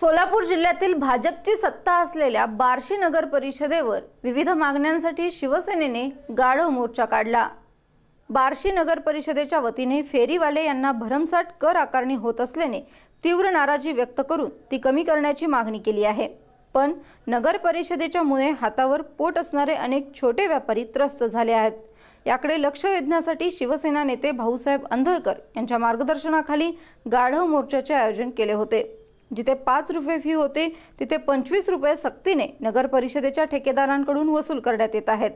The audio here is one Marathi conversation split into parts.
सोलापूर जिल्ह्यातील भाजपची सत्ता असलेल्या बार्शी नगर परिषदेवर विविध मागण्यांसाठी शिवसेनेने गाढव मोर्चा काढला. बार्शी नगर परिषदेच्या वतीने फेरीवाले यांना भरमसाठ कर आकारणी होत असल्याने तीव्र नाराजी व्यक्त करून ती कमी करण्याची मागणी केली आहे. पण नगर परिषदेच्या मुळे हातावर पोट असणारे अनेक छोटे व्यापारी त्रस्त झाले आहेत. याकडे लक्ष वेधण्यासाठी शिवसेना नेते भाऊसाहेब अंधळकर यांच्या मार्गदर्शनाखाली गाढव मोर्चाचे आयोजन केले होते. जिथे पाच रुपये फी होते तिथे पंचवीस रुपये सक्तीने नगर परिषदेच्या ठेकेदारांकडून वसूल करण्यात येत आहेत.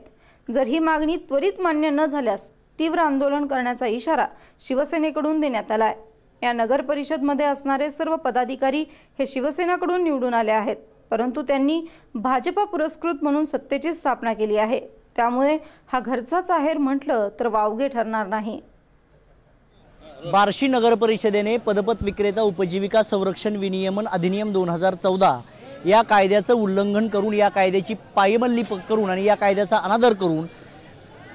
जर ही मागणी त्वरित मान्य न झाल्यास तीव्र आंदोलन करण्याचा इशारा शिवसेनेकडून देण्यात आलाय. या नगर परिषदमध्ये असणारे सर्व पदाधिकारी हे शिवसेनाकडून निवडून आले आहेत परंतु त्यांनी भाजपा पुरस्कृत म्हणून सत्तेची स्थापना केली आहे. त्यामुळे हा घरचाच आहेर म्हटलं तर वावगे ठरणार नाही. बार्शी नगर परिषदेने पदपथ विक्रेता उपजीविका संरक्षण विनियमन अधिनियम दोन हजार चौदा या कायद्याचं उल्लंघन करून या कायद्याची पायमल्ली प- करून आणि या कायद्याचा अनादर करून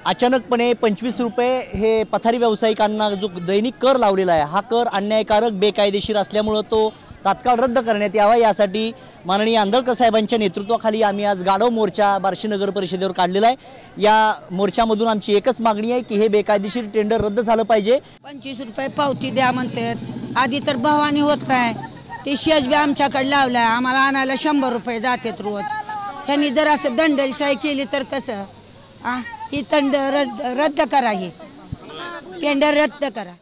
अचानकपणे पंचवीस रुपये हे पथारी व्यावसायिकांना जो दैनिक कर लावलेला आहे हा कर अन्यायकारक बेकायदेशीर असल्यामुळं तो तात्काळ रद्द करण्यात यावा. यासाठी माननीय आंदळकर साहेबांच्या नेतृत्वाखाली आम्ही आज गाढव मोर्चा बार्शी नगर परिषदेवर काढलेला आहे. या मोर्चामधून आमची एकच मागणी आहे की हे बेकायदेशीर टेंडर रद्द झालं पाहिजे. पंचवीस रुपये पावती द्या म्हणतात. आधी तर भावानी होत नाही ते शेज बी आमच्याकडे लावलाय. आम्हाला आणायला शंभर रुपये जातात रोज. ह्यांनी जर असं दंडलशाही केली तर कसं? आ ही तंड रद्द रद्द करा ही. टेंडर रद्द करा.